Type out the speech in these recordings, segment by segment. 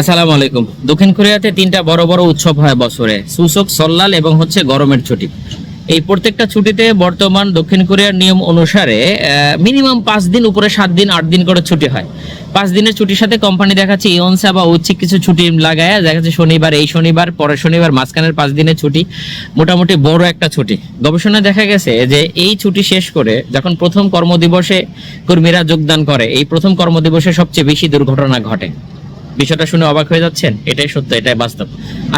আসসালামু আলাইকুম। দক্ষিণ কোরিয়াতে তিনটা বড় বড় উৎসব হয় বছরে, সুসক, সল্লাল এবং হচ্ছে গরমের ছুটি। এই প্রত্যেকটা ছুটিতে বর্তমান দক্ষিণ কোরিয়ার নিয়ম অনুসারে মিনিমাম পাঁচ দিন উপরে সাত দিন, আট দিন করে ছুটি হয়। পাঁচ দিনের ছুটির সাথে কোম্পানি দেখাচ্ছে ইয়নসা বা ঐচ্ছিক কিছু ছুটি লাগায় দেখাচ্ছে শনিবার, এই শনিবার, পরের শনিবার, মাঝখানের পাঁচ দিনের ছুটি, মোটামুটি বড় একটা ছুটি। গবেষণায় দেখা গেছে যে এই ছুটি শেষ করে যখন প্রথম কর্মদিবসে কর্মীরা যোগদান করে, এই প্রথম কর্মদিবসে সবচেয়ে বেশি দুর্ঘটনা ঘটে। বিষয়টা শুনে অবাক হয়ে যাচ্ছেন? এটাই সত্য, এটাই বাস্তব।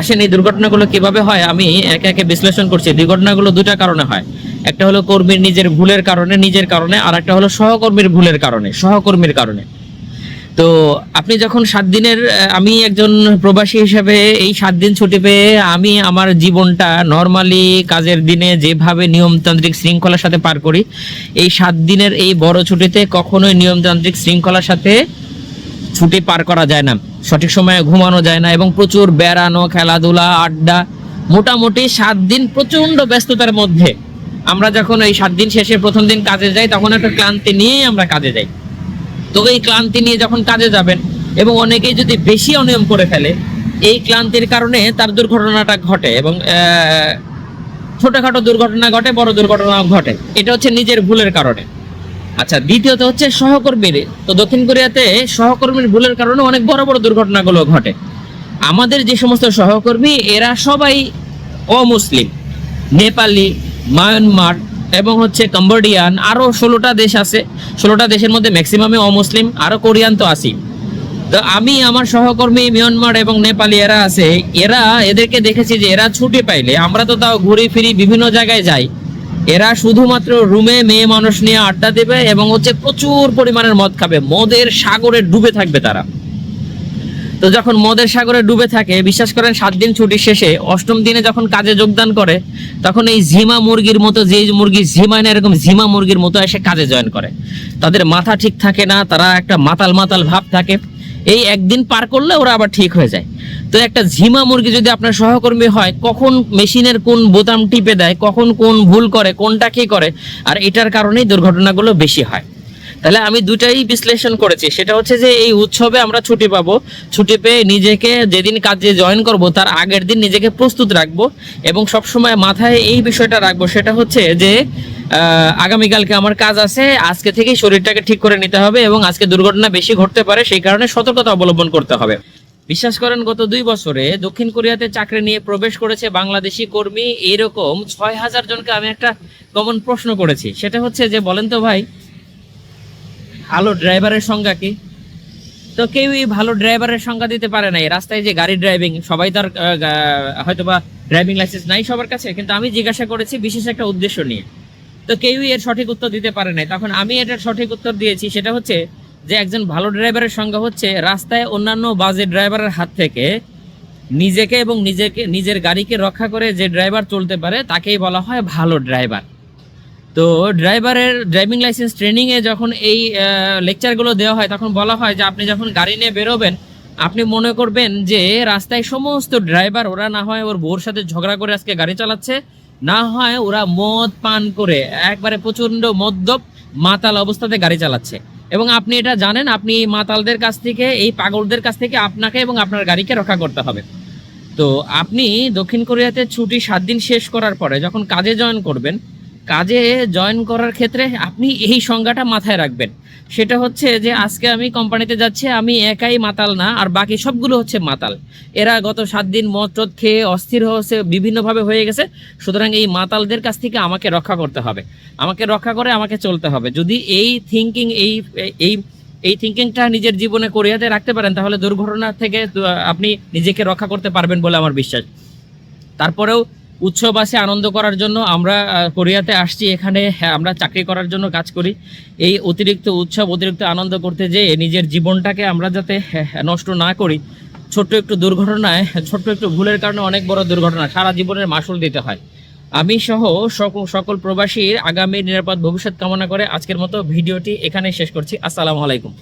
আসেন, এই দুর্ঘটনাগুলো কীভাবে হয়? আমি একে একে বিশ্লেষণ করছি। দুর্ঘটনাগুলো দুটা কারণে হয়। একটা হলো কর্মীর নিজের ভুলের কারণে, নিজের কারণে, আর একটা হলো সহকর্মীর ভুলের কারণে, সহকর্মীর কারণে। তো আপনি যখন সাত দিনের আমি একজন প্রবাসী হিসেবে এই সাত দিন ছুটি পেয়ে আমি আমার জীবনটা নর্মালি কাজের দিনে যেভাবে নিয়মতান্ত্রিক শৃঙ্খলার সাথে পার করি, এই সাত দিনের এই বড় ছুটিতে কখনোই নিয়মতান্ত্রিক শৃঙ্খলার সাথে ছুটি পার করা যায় না। সঠিক সময়ে ঘুমানো যায় না এবং প্রচুর বেড়ানো, খেলাধুলা, আড্ডা, মোটামুটি সাত দিন প্রচণ্ড ব্যস্ততার মধ্যে। আমরা যখন এই সাত দিন শেষে প্রথম দিন কাজে যাই, তখন একটা ক্লান্তি নিয়েই আমরা কাজে যাই। তো এই ক্লান্তি নিয়ে যখন কাজে যাবেন এবং অনেকেই যদি বেশি অনিয়ম করে ফেলে, এই ক্লান্তির কারণে তার দুর্ঘটনাটা ঘটে এবং ছোটখাটো দুর্ঘটনা ঘটে, বড় দুর্ঘটনা ঘটে। এটা হচ্ছে নিজের ভুলের কারণে। আচ্ছা দ্বিতীয়ত হচ্ছে সহকর্মীর। তো দক্ষিণ কোরিয়াতে সহকর্মীর ভুলের কারণে অনেক বড় বড় দুর্ঘটনাগুলো ঘটে। আমাদের যে সমস্ত সহকর্মী, এরা সবাই অমুসলিম। নেপালি, মায়ানমার এবং হচ্ছে কম্বোডিয়ান আরও ষোলোটা দেশ আছে। ষোলোটা দেশের মধ্যে ম্যাক্সিমামে অমুসলিম আরও কোরিয়ান তো আছি তো আমি, আমার সহকর্মী, মিয়ানমার এবং নেপালি এরা আছে। এরা, এদেরকে দেখেছি যে এরা ছুটি পাইলে, আমরা তো তাও ঘুরে ফিরি বিভিন্ন জায়গায় যাই। এরা শুধুমাত্র রুমে মেয়ে মানুষ নিয়ে আড্ডা দেবে এবং হচ্ছে প্রচুর পরিমাণের মদ খাবে। মদের সাগরে ডুবে থাকবে তারা। তো যখন মদের সাগরে ডুবে থাকে, বিশ্বাস করেন সাত দিন ছুটি শেষে অষ্টম দিনে যখন কাজে যোগদান করে, তখন এই ঝিমা মুরগির মতো যে মুরগি ঝিমায় না এরকম ঝিমা মুরগির মতো এসে কাজে জয়েন করে। তাদের মাথা ঠিক থাকে না, তারা একটা মাতাল মাতাল ভাব থাকে। এই একদিন পার করলে ওরা আবার ঠিক হয়ে যায়। তো একটা ঝিমা মুরগি যদি আপনার সহকর্মী হয়, কখন মেশিনের কোন বোতাম টিপে দেয়, কখন কোন ভুল করে, কোনটা কি করে, আর এটার কারণেই দুর্ঘটনাগুলো বেশি হয়। তাহলে আমি দুটাই বিশ্লেষণ করেছি। সেটা হচ্ছে যে এই উৎসবে আমরা ছুটি পাবো। ছুটি পেয়ে নিজেকে যেদিন কাজে জয়েন করব, তার আগের দিন নিজেকে প্রস্তুত রাখব এবং সবসময় মাথায় এই বিষয়টা রাখব। সেটা হচ্ছে যে আগামীকালকে আমার কাজ আছে, আজকে থেকেই শরীরটাকে ঠিক করে নিতে হবে এবং আজকে দুর্ঘটনা বেশি ঘটতে পারে, সেই কারণে সতর্কতা অবলম্বন করতে হবে। বিশ্বাস করেন, গত দুই বছরে দক্ষিণ কোরিয়াতে চাকরি নিয়ে প্রবেশ করেছে বাংলাদেশি কর্মী, এরকম ছয় হাজার জনকে আমি একটা কমন প্রশ্ন করেছি। সেটা হচ্ছে যে, বলেন তো ভাই ভালো ড্রাইভারের সংজ্ঞা কি? তো কেউই ভালো ড্রাইভারের সংজ্ঞা দিতে পারে নাই। রাস্তায় যে গাড়ি ড্রাইভিং সবাই তার হয়তো বা ড্রাইভিং লাইসেন্স নাই সবার কাছে, কিন্তু আমি জিজ্ঞাসা করেছি বিশেষ একটা উদ্দেশ্য নিয়ে। তো কেউই এর সঠিক উত্তর দিতে পারে নাই। তখন আমি এটার সঠিক উত্তর দিয়েছি, সেটা হচ্ছে যে একজন ভালো ড্রাইভারের সংজ্ঞা হচ্ছে রাস্তায় অন্যান্য বাজে ড্রাইভারের হাত থেকে নিজেকে এবং নিজেকে, নিজের গাড়িকে রক্ষা করে যে ড্রাইভার চলতে পারে, তাকেই বলা হয় ভালো ড্রাইভার তো ড্রাইভারের ড্রাইভিং লাইসেন্স ট্রেনিংয়ে যখন এই লেকচারগুলো দেওয়া হয়, তখন বলা হয় যে আপনি যখন গাড়ি নিয়ে বেরোবেন, আপনি মনে করবেন যে রাস্তায় সমস্ত ড্রাইভার ওরা না হয় ওর বউর সাথে ঝগড়া করে আজকে গাড়ি চালাচ্ছে, না হয় ওরা মদ পান করে, একবারে প্রচণ্ড মদ্যপ মাতাল অবস্থাতে গাড়ি চালাচ্ছে। এবং আপনি এটা জানেন, আপনি এই মাতালদের কাছ থেকে, এই পাগলদের কাছ থেকে আপনাকে এবং আপনার গাড়িকে রক্ষা করতে হবে। তো আপনি দক্ষিণ কোরিয়াতে ছুটি সাত দিন শেষ করার পরে যখন কাজে জয়েন করবেন কাজে জয়েন করার ক্ষেত্রে আপনি এই সংজ্ঞাটা মাথায় রাখবেন। সেটা হচ্ছে যে, আজকে আমি কোম্পানিতে যাচ্ছি, আমি একাই মাতাল না, আর বাকি সবগুলো হচ্ছে মাতাল। এরা গত সাত দিন মদ খেয়ে অস্থির হচ্ছে বিভিন্নভাবে হয়ে গেছে। সুতরাং এই মাতালদের কাছ থেকে আমাকে রক্ষা করতে হবে। আমাকে রক্ষা করে আমাকে চলতে হবে। যদি এই থিঙ্কিং এই এই এই থিঙ্কিংটা নিজের জীবনে কোরিয়াতে রাখতে পারেন, তাহলে দুর্ঘটনা থেকে আপনি নিজেকে রক্ষা করতে পারবেন বলে আমার বিশ্বাস। তারপরেও উৎসব আছে আনন্দ করার জন্য। আমরা কোরিয়াতে আসছি এখানে। হ্যাঁ, আমরা চাকরি করার জন্য কাজ করি। এই অতিরিক্ত উৎসব অতিরিক্ত আনন্দ করতে যেয়ে নিজের জীবনটাকে আমরা যাতে হ্যাঁ, হ্যাঁ, নষ্ট না করি। ছোট্ট একটু দুর্ঘটনায় ছোট্ট একটু ভুলের কারণে অনেক বড় দুর্ঘটনা সারা জীবনের মাসুল দিতে হয়। আমি সহ সকল সকল প্রবাসীর আগামী নিরাপদ ভবিষ্যৎ কামনা করে আজকের মতো ভিডিওটি এখানে শেষ করছি। আসসালামু আলাইকুম।